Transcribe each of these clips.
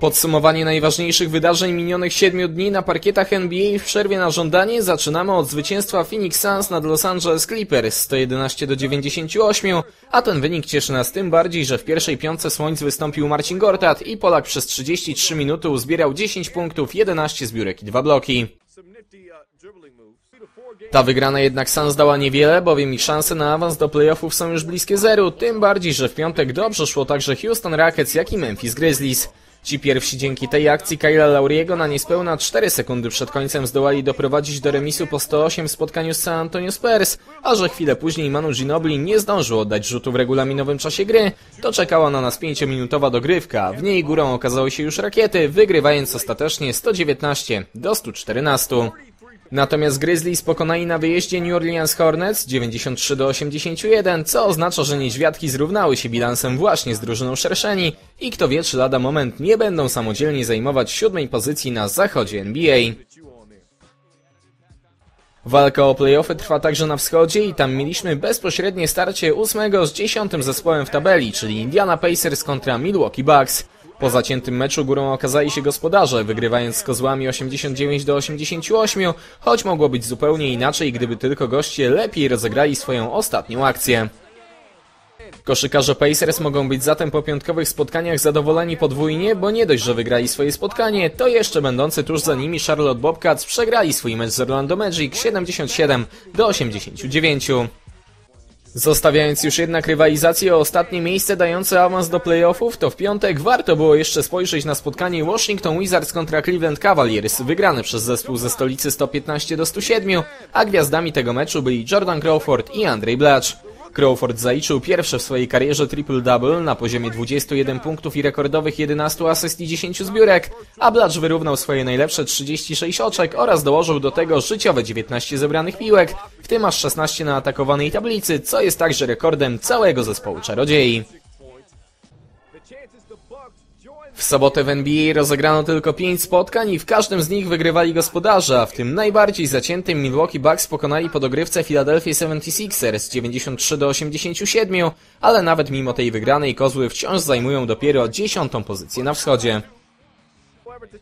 Podsumowanie najważniejszych wydarzeń minionych 7 dni na parkietach NBA w przerwie na żądanie. Zaczynamy od zwycięstwa Phoenix Suns nad Los Angeles Clippers 111 do 98, a ten wynik cieszy nas tym bardziej, że w pierwszej piątce słońc wystąpił Marcin Gortat i Polak przez 33 minuty uzbierał 10 punktów, 11 zbiórek i 2 bloki. Ta wygrana jednak Suns dała niewiele, bowiem ich szanse na awans do playoffów są już bliskie zeru, tym bardziej, że w piątek dobrze szło także Houston Rockets, jak i Memphis Grizzlies. Ci pierwsi dzięki tej akcji Kyla Lauriego na niespełna 4 sekundy przed końcem zdołali doprowadzić do remisu po 108 w spotkaniu z San Antonio Spurs, a że chwilę później Manu Ginobili nie zdążył oddać rzutu w regulaminowym czasie gry, to czekała na nas 5-minutowa dogrywka. W niej górą okazały się już rakiety, wygrywając ostatecznie 119 do 114. Natomiast Grizzlies pokonali na wyjeździe New Orleans Hornets 93 do 81, co oznacza, że niedźwiadki zrównały się bilansem właśnie z drużyną szerszeni i kto wie, czy lada moment nie będą samodzielnie zajmować siódmej pozycji na zachodzie NBA. Walka o playoffy trwa także na wschodzie i tam mieliśmy bezpośrednie starcie ósmego z dziesiątym zespołem w tabeli, czyli Indiana Pacers kontra Milwaukee Bucks. Po zaciętym meczu górą okazali się gospodarze, wygrywając z kozłami 89 do 88, choć mogło być zupełnie inaczej, gdyby tylko goście lepiej rozegrali swoją ostatnią akcję. Koszykarze Pacers mogą być zatem po piątkowych spotkaniach zadowoleni podwójnie, bo nie dość, że wygrali swoje spotkanie, to jeszcze będący tuż za nimi Charlotte Bobcats przegrali swój mecz z Orlando Magic 77 do 89. Zostawiając już jednak rywalizację o ostatnie miejsce dające awans do playoffów, to w piątek warto było jeszcze spojrzeć na spotkanie Washington Wizards kontra Cleveland Cavaliers, wygrane przez zespół ze stolicy 115 do 107, a gwiazdami tego meczu byli Jordan Crawford i Andrej Blatch. Crawford zaliczył pierwsze w swojej karierze triple-double na poziomie 21 punktów i rekordowych 11 asyst i 10 zbiórek, a Blatch wyrównał swoje najlepsze 36 oczek oraz dołożył do tego życiowe 19 zebranych piłek, w tym aż 16 na atakowanej tablicy, co jest także rekordem całego zespołu czarodziei. W sobotę w NBA rozegrano tylko 5 spotkań i w każdym z nich wygrywali gospodarze, a w tym najbardziej zaciętym Milwaukee Bucks pokonali po dogrywce Philadelphia 76ers 93 do 87, ale nawet mimo tej wygranej kozły wciąż zajmują dopiero 10 pozycję na wschodzie.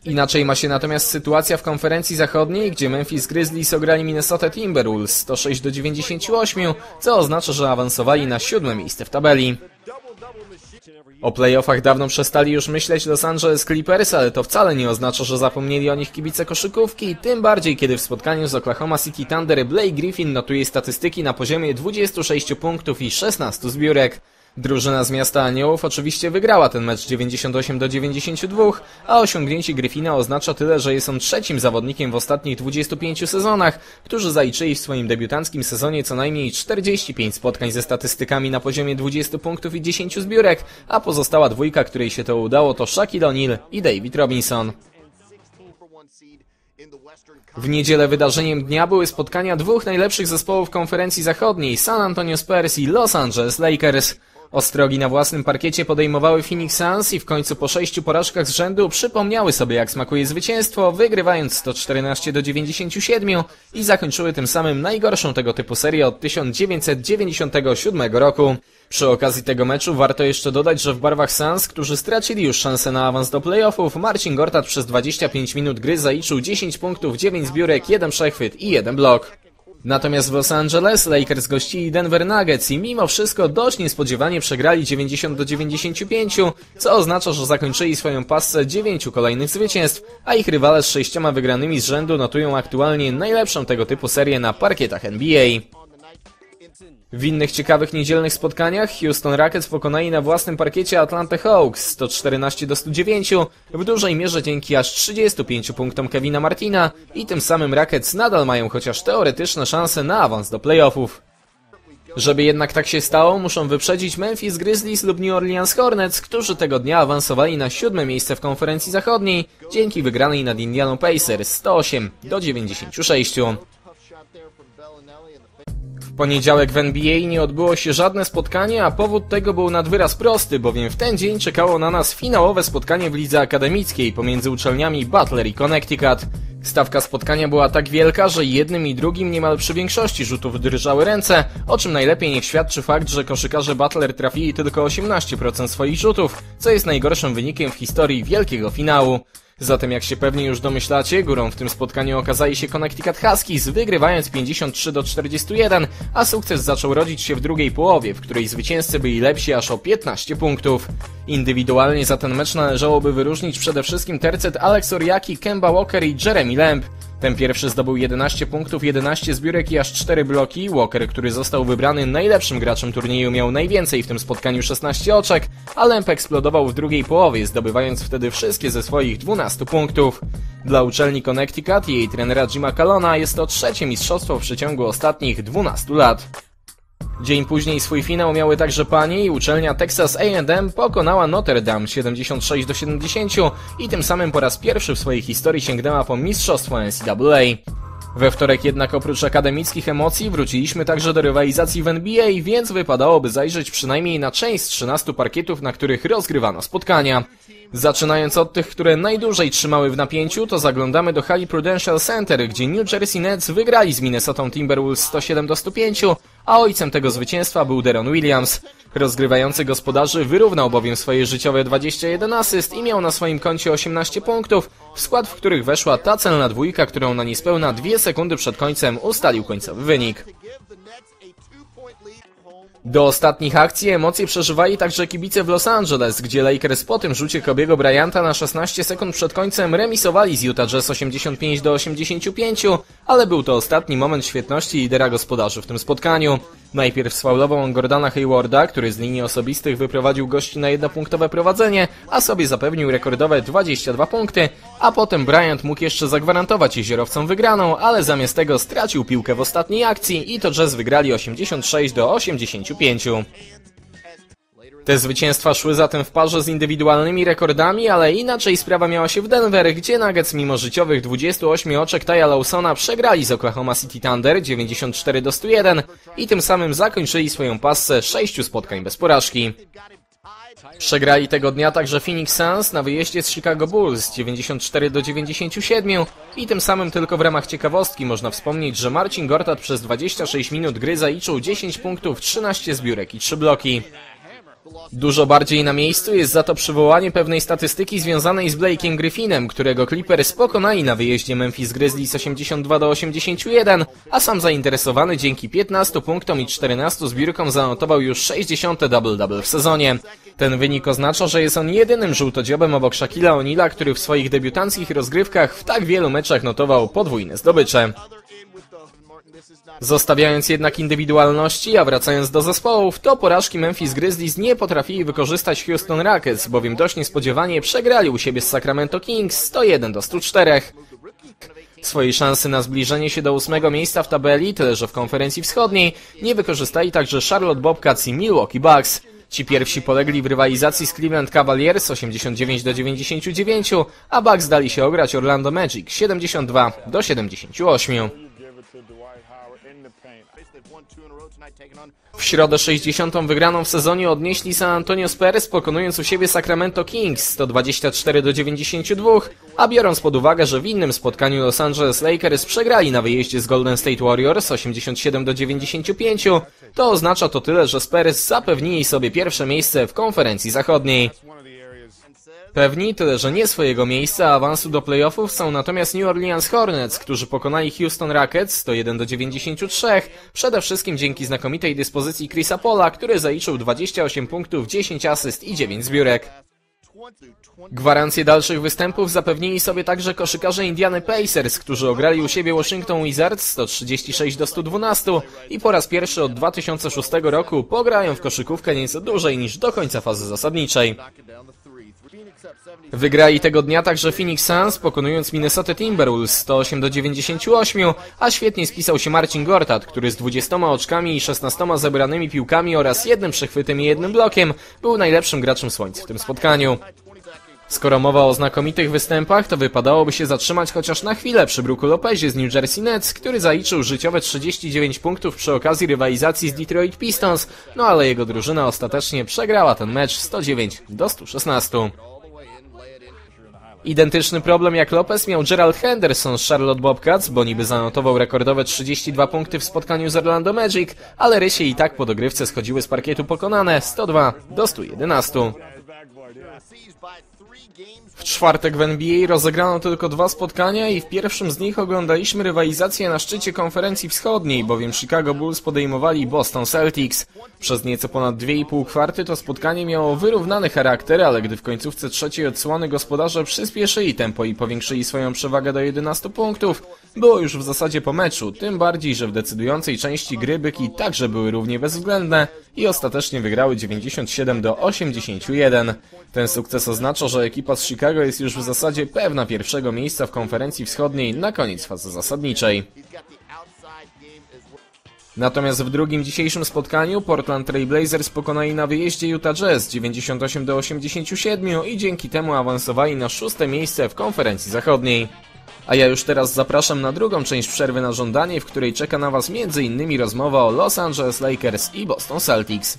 Inaczej ma się natomiast sytuacja w konferencji zachodniej, gdzie Memphis Grizzlies ograli Minnesota Timberwolves 106 do 98, co oznacza, że awansowali na siódme miejsce w tabeli. O playoffach dawno przestali już myśleć Los Angeles Clippers, ale to wcale nie oznacza, że zapomnieli o nich kibice koszykówki, tym bardziej kiedy w spotkaniu z Oklahoma City Thunder Blake Griffin notuje statystyki na poziomie 26 punktów i 16 zbiórek. Drużyna z miasta Aniołów oczywiście wygrała ten mecz 98 do 92, a osiągnięcie Griffina oznacza tyle, że jest on trzecim zawodnikiem w ostatnich 25 sezonach, którzy zaliczyli w swoim debiutanckim sezonie co najmniej 45 spotkań ze statystykami na poziomie 20 punktów i 10 zbiórek, a pozostała dwójka, której się to udało to Shaquille O'Neal i David Robinson. W niedzielę wydarzeniem dnia były spotkania dwóch najlepszych zespołów konferencji zachodniej San Antonio Spurs i Los Angeles Lakers. Ostrogi na własnym parkiecie podejmowały Phoenix Suns i w końcu po sześciu porażkach z rzędu przypomniały sobie jak smakuje zwycięstwo, wygrywając 114 do 97 i zakończyły tym samym najgorszą tego typu serię od 1997 roku. Przy okazji tego meczu warto jeszcze dodać, że w barwach Suns, którzy stracili już szansę na awans do playoffów, Marcin Gortat przez 25 minut gry zaliczył 10 punktów, 9 zbiórek, 1 przechwyt i 1 blok. Natomiast w Los Angeles Lakers gościli Denver Nuggets i mimo wszystko dość niespodziewanie przegrali 90 do 95, co oznacza, że zakończyli swoją pasę 9 kolejnych zwycięstw, a ich rywale z sześcioma wygranymi z rzędu notują aktualnie najlepszą tego typu serię na parkietach NBA. W innych ciekawych niedzielnych spotkaniach Houston Rockets pokonali na własnym parkiecie Atlanta Hawks 114 do 109, w dużej mierze dzięki aż 35 punktom Kevina Martina i tym samym Rockets nadal mają chociaż teoretyczne szanse na awans do playoffów. Żeby jednak tak się stało, muszą wyprzedzić Memphis Grizzlies lub New Orleans Hornets, którzy tego dnia awansowali na siódme miejsce w konferencji zachodniej dzięki wygranej nad Indianą Pacers 108 do 96. Poniedziałek w NBA nie odbyło się żadne spotkanie, a powód tego był nad wyraz prosty, bowiem w ten dzień czekało na nas finałowe spotkanie w lidze akademickiej pomiędzy uczelniami Butler i Connecticut. Stawka spotkania była tak wielka, że jednym i drugim niemal przy większości rzutów drżały ręce, o czym najlepiej niech świadczy fakt, że koszykarze Butler trafili tylko 18% swoich rzutów, co jest najgorszym wynikiem w historii wielkiego finału. Zatem jak się pewnie już domyślacie, górą w tym spotkaniu okazali się Connecticut Huskies, wygrywając 53 do 41, a sukces zaczął rodzić się w drugiej połowie, w której zwycięzcy byli lepsi aż o 15 punktów. Indywidualnie za ten mecz należałoby wyróżnić przede wszystkim tercet Alex Oriaki, Kemba Walker i Jeremy Lamb. Ten pierwszy zdobył 11 punktów, 11 zbiórek i aż 4 bloki. Walker, który został wybrany najlepszym graczem turnieju, miał najwięcej w tym spotkaniu 16 oczek, a Lamp eksplodował w drugiej połowie, zdobywając wtedy wszystkie ze swoich 12 punktów. Dla uczelni Connecticut i jej trenera Jima Calona jest to trzecie mistrzostwo w przeciągu ostatnich 12 lat. Dzień później swój finał miały także panie i uczelnia Texas A&M pokonała Notre Dame 76 do 70 i tym samym po raz pierwszy w swojej historii sięgnęła po mistrzostwo NCAA. We wtorek jednak oprócz akademickich emocji wróciliśmy także do rywalizacji w NBA, więc wypadałoby zajrzeć przynajmniej na część z 13 parkietów, na których rozgrywano spotkania. Zaczynając od tych, które najdłużej trzymały w napięciu, to zaglądamy do hali Prudential Center, gdzie New Jersey Nets wygrali z Minnesota Timberwolves 107 do 105, a ojcem tego zwycięstwa był Deron Williams. Rozgrywający gospodarzy wyrównał bowiem swoje życiowe 21 asyst i miał na swoim koncie 18 punktów, w skład w których weszła ta celna dwójka, którą na niespełna dwie sekundy przed końcem ustalił końcowy wynik. Do ostatnich akcji emocje przeżywali także kibice w Los Angeles, gdzie Lakers po tym rzucie Kobiego Bryanta na 16 sekund przed końcem remisowali z Utah Jazz 85 do 85, ale był to ostatni moment świetności lidera gospodarzy w tym spotkaniu. Najpierw sfaulował on Gordana Haywarda, który z linii osobistych wyprowadził gości na jednopunktowe prowadzenie, a sobie zapewnił rekordowe 22 punkty, a potem Bryant mógł jeszcze zagwarantować jeziorowcom wygraną, ale zamiast tego stracił piłkę w ostatniej akcji i to Jazz wygrali 86 do 85. Te zwycięstwa szły zatem w parze z indywidualnymi rekordami, ale inaczej sprawa miała się w Denver, gdzie Nuggets mimo życiowych 28 oczek Taya Lawsona przegrali z Oklahoma City Thunder 94 do 101 i tym samym zakończyli swoją passę 6 spotkań bez porażki. Przegrali tego dnia także Phoenix Suns na wyjeździe z Chicago Bulls 94 do 97 i tym samym tylko w ramach ciekawostki można wspomnieć, że Marcin Gortat przez 26 minut gry zaliczył 10 punktów, 13 zbiórek i 3 bloki. Dużo bardziej na miejscu jest za to przywołanie pewnej statystyki związanej z Blake'iem Griffinem, którego Clippers pokonali na wyjeździe Memphis Grizzlies 82 do 81, a sam zainteresowany dzięki 15 punktom i 14 zbiórkom zanotował już 60 double-double w sezonie. Ten wynik oznacza, że jest on jedynym żółtodziobem obok Shaquilla O'Neala, który w swoich debiutanckich rozgrywkach w tak wielu meczach notował podwójne zdobycze. Zostawiając jednak indywidualności, a wracając do zespołów, to porażki Memphis Grizzlies nie potrafili wykorzystać Houston Rockets, bowiem dość niespodziewanie przegrali u siebie z Sacramento Kings 101 do 104. Swojej szansy na zbliżenie się do ósmego miejsca w tabeli, tyle że w konferencji wschodniej, nie wykorzystali także Charlotte Bobcats i Milwaukee Bucks. Ci pierwsi polegli w rywalizacji z Cleveland Cavaliers 89 do 99, a Bucks dali się ograć Orlando Magic 72 do 78. W środę 60. wygraną w sezonie odnieśli San Antonio Spurs, pokonując u siebie Sacramento Kings 124 do 92, a biorąc pod uwagę, że w innym spotkaniu Los Angeles Lakers przegrali na wyjeździe z Golden State Warriors 87 do 95, to oznacza to tyle, że Spurs zapewnili sobie pierwsze miejsce w konferencji zachodniej. Pewni, tyle że nie swojego miejsca awansu do playoffów są natomiast New Orleans Hornets, którzy pokonali Houston Rockets 101 do 93, przede wszystkim dzięki znakomitej dyspozycji Chrisa Pola, który zaliczył 28 punktów, 10 asyst i 9 zbiórek. Gwarancję dalszych występów zapewnili sobie także koszykarze Indiany Pacers, którzy ograli u siebie Washington Wizards 136 do 112 i po raz pierwszy od 2006 roku pograją w koszykówkę nieco dłużej niż do końca fazy zasadniczej. Wygrali tego dnia także Phoenix Suns, pokonując Minnesota Timberwolves 108 do 98, a świetnie spisał się Marcin Gortat, który z 20 oczkami i 16 zebranymi piłkami oraz jednym przechwytem i jednym blokiem był najlepszym graczem Słońca w tym spotkaniu. Skoro mowa o znakomitych występach, to wypadałoby się zatrzymać chociaż na chwilę przy Brooku Lopezie z New Jersey Nets, który zaliczył życiowe 39 punktów przy okazji rywalizacji z Detroit Pistons, no ale jego drużyna ostatecznie przegrała ten mecz 109 do 116. Identyczny problem jak Lopez miał Gerald Henderson z Charlotte Bobcats, bo niby zanotował rekordowe 32 punkty w spotkaniu z Orlando Magic, ale Rysie i tak po dogrywce schodziły z parkietu pokonane 102 do 111. W czwartek w NBA rozegrano tylko dwa spotkania i w pierwszym z nich oglądaliśmy rywalizację na szczycie konferencji wschodniej, bowiem Chicago Bulls podejmowali Boston Celtics. Przez nieco ponad 2,5 kwarty to spotkanie miało wyrównany charakter, ale gdy w końcówce trzeciej odsłony gospodarze przyspieszyli tempo i powiększyli swoją przewagę do 11 punktów, było już w zasadzie po meczu, tym bardziej, że w decydującej części gry byki także były równie bezwzględne i ostatecznie wygrały 97 do 81. Ten sukces oznacza, że ekipa z Chicago jest już w zasadzie pewna pierwszego miejsca w konferencji wschodniej na koniec fazy zasadniczej. Natomiast w drugim dzisiejszym spotkaniu Portland Trail Blazers pokonali na wyjeździe Utah Jazz 98 do 87 i dzięki temu awansowali na szóste miejsce w konferencji zachodniej. A ja już teraz zapraszam na drugą część przerwy na żądanie, w której czeka na Was m.in. rozmowa o Los Angeles Lakers i Boston Celtics.